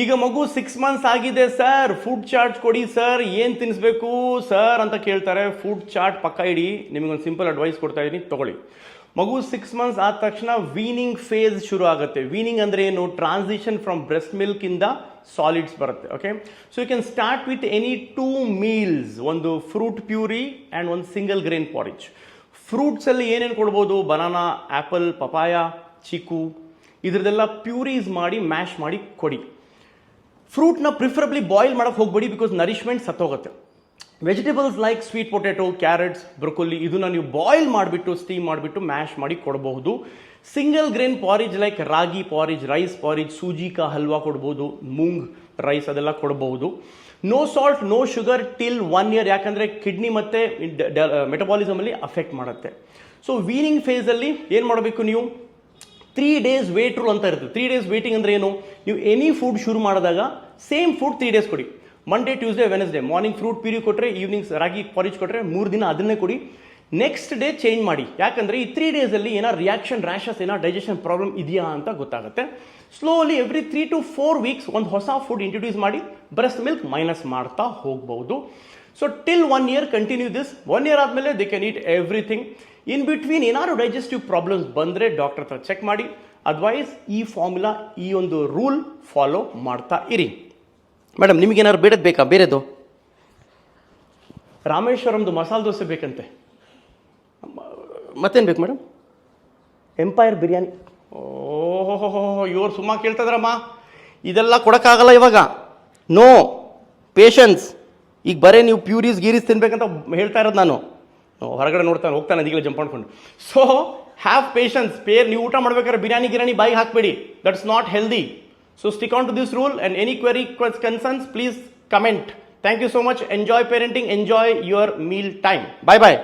ಈಗ ಮಗು six months ಆಗಿದೆ ಸರ್ ಫುಡ್ ಚಾರ್ಟ್ ಕೊಡಿ ಸರ್ ಏನು ತಿನ್ನಿಸ್ಬೇಕು ಸರ್ ಅಂತ ಕೇಳ್ತಾರೆ. ಫುಡ್ ಚಾರ್ಟ್ ಪಕ್ಕ ಇಡಿ. ನಿಮಗೊಂದು ಸಿಂಪಲ್ ಅಡ್ವೈಸ್ ಕೊಡ್ತಾ ಇದ್ದೀನಿ. ತಗೊಳ್ಳಿ. ಮಗು ಸಿಕ್ಸ್ ಮಂತ್ಸ್ ಆದ ತಕ್ಷಣ ವೀನಿಂಗ್ ಫೇಸ್ ಶುರು ಆಗುತ್ತೆ. ವೀನಿಂಗ್ ಅಂದ್ರೆ ಏನು? ಟ್ರಾನ್ಸಿಷನ್ ಫ್ರಮ್ ಬ್ರೆಸ್ಟ್ ಮಿಲ್ಕ್ ಇಂದ ಸಾಲಿಡ್ಸ್ ಬರುತ್ತೆ okay so you can start with any two meals ಒಂದು ಫ್ರೂಟ್ ಪ್ಯೂರಿ ಆ್ಯಂಡ್ ಒಂದು ಸಿಂಗಲ್ ಗ್ರೇನ್ ಪಾರಿಜ್ ಫ್ರೂಟ್ಸಲ್ಲಿ ಏನೇನು ಕೊಡ್ಬೋದು? ಬನಾನಾ ಆ್ಯಪಲ್ ಪಪಾಯ ಚಿಕ್ಕು ಇದರದೆಲ್ಲ ಪ್ಯೂರೀಸ್ ಮಾಡಿ ಮ್ಯಾಶ್ ಮಾಡಿ ಕೊಡಿ. ಫ್ರೂಟ್ನ ಪ್ರಿಫರಬ್ಲಿ ಬಾಯ್ಲ್ ಮಾಡೋಕೆ ಹೋಗಬೇಡಿ because nourishment ಸತ್ತೋಗುತ್ತೆ. Vegetables like sweet potato carrots, broccoli ಇದನ್ನ ನೀವು ಬಾಯ್ಲ್ ಮಾಡಿಬಿಟ್ಟು, ಸ್ಟೀಮ್ ಮಾಡಿಬಿಟ್ಟು, ಮ್ಯಾಶ್ ಮಾಡಿ ಕೊಡಬಹುದು. Single grain porridge like ragi porridge, rice porridge, suji ಕಾ ಹಲ್ವಾ ಕೊಡ್ಬೋದು, ಮೂಂಗ್ ರೈಸ್ ಅದೆಲ್ಲ ಕೊಡಬಹುದು. No salt, no sugar till one year, ಯಾಕಂದರೆ ಕಿಡ್ನಿ ಮತ್ತು ಮೆಟಬಾಲಿಸಮಲ್ಲಿ ಅಫೆಕ್ಟ್ ಮಾಡುತ್ತೆ. ಸೊ ವೀನಿಂಗ್ ಫೇಸಲ್ಲಿ ಏನು ಮಾಡಬೇಕು ನೀವು? ತ್ರೀ ಡೇಸ್ ವೇಟ್ ರೂಲ್ ಅಂತ ಇರುತ್ತೆ. ತ್ರೀ ಡೇಸ್ ವೇಟಿಂಗ್ ಅಂದ್ರೆ ಏನು? ನೀವು ಎನಿ ಫುಡ್ ಶುರು ಮಾಡಿದಾಗ ಸೇಮ್ ಫುಡ್ ತ್ರೀ ಡೇಸ್ ಕೊಡಿ. Monday Tuesday Wednesday morning fruit puree ಕೊಟ್ಟರೆ ಈವ್ನಿಂಗ್ ರಾಗಿ ಪಾರಿಜ್ ಕೊಟ್ಟರೆ ಮೂರು ದಿನ ಅದನ್ನೇ ಕೊಡಿ. ನೆಕ್ಸ್ಟ್ ಡೇ ಚೇಂಜ್ ಮಾಡಿ. ಯಾಕಂದರೆ ಈ ತ್ರೀ ಡೇಸಲ್ಲಿ ಏನೋ ರಿಯಾಕ್ಷನ್ ರ್ಯಾಷಸ್ ಏನೋ ಡೈಜೆಷನ್ ಪ್ರಾಬ್ಲಮ್ ಇದೆಯಾ ಅಂತ ಗೊತ್ತಾಗುತ್ತೆ. Slowly every three to four weeks ಒಂದು ಹೊಸ ಫುಡ್ ಇಂಟ್ರೊಡ್ಯೂಸ್ ಮಾಡಿ ಬ್ರೆಸ್ಟ್ ಮಿಲ್ಕ್ ಮೈನಸ್ ಮಾಡ್ತಾ ಹೋಗ್ಬೋದು. So till one year continue this one year ಆದಮೇಲೆ they can eat everything in between ಏನಾದ್ರು ಡೈಜೆಸ್ಟಿವ್ ಪ್ರಾಬ್ಲಮ್ಸ್ ಬಂದರೆ ಡಾಕ್ಟರ್ ಹತ್ರ ಚೆಕ್ ಮಾಡಿ. ಅದ್ವೈಸ್ ಈ ಫಾರ್ಮುಲಾ ಈ ಒಂದು ರೂಲ್ ಫಾಲೋ ಮಾಡ್ತಾ ಇರಿ. ಮೇಡಮ್ ನಿಮಗೇನಾದ್ರು ಬೇಡದು ಬೇಕಾ? ಬೇರೆದು? ರಾಮೇಶ್ವರಂದು ಮಸಾಲೆ ದೋಸೆ ಬೇಕಂತೆ. ಮತ್ತೇನು ಬೇಕು ಮೇಡಮ್ ಎಂಪೈರ್ ಬಿರಿಯಾನಿ ಓಹೋ ಇವ್ರು ಸುಮ್ಮ ಕೇಳ್ತದ್ರಮ್ಮ ಇದೆಲ್ಲ ಕೊಡೋಕ್ಕಾಗಲ್ಲ ಇವಾಗ. ನೋ ಪೇಷನ್ಸ್ ಈಗ ಬರೀ ನೀವು ಪ್ಯೂರೀಸ್ ಗೀರೀಸ್ ತಿನ್ಬೇಕಂತ ಹೇಳ್ತಾ ಇರೋದು ನಾನು. ಹೊರಗಡೆ ನೋಡ್ತಾನೆ ಹೋಗ್ತಾನೆ ಅದೀಗಲೇ ಜಂಪ್ ಮಾಡ್ಕೊಂಡು. ಸೊ ಹ್ಯಾವ್ ಪೇಷನ್ಸ್ ಪೇರ್ ನೀವು ಊಟ ಮಾಡ್ಬೇಕಾದ್ರೆ ಬಿರಿಯಾನಿ ಗಿರಾನಿ ಬಾಯಿಗೆ ಹಾಕಬೇಡಿ. That's not healthy so stick on to this rule and any query concerns please comment thank you so much enjoy parenting enjoy your meal time bye bye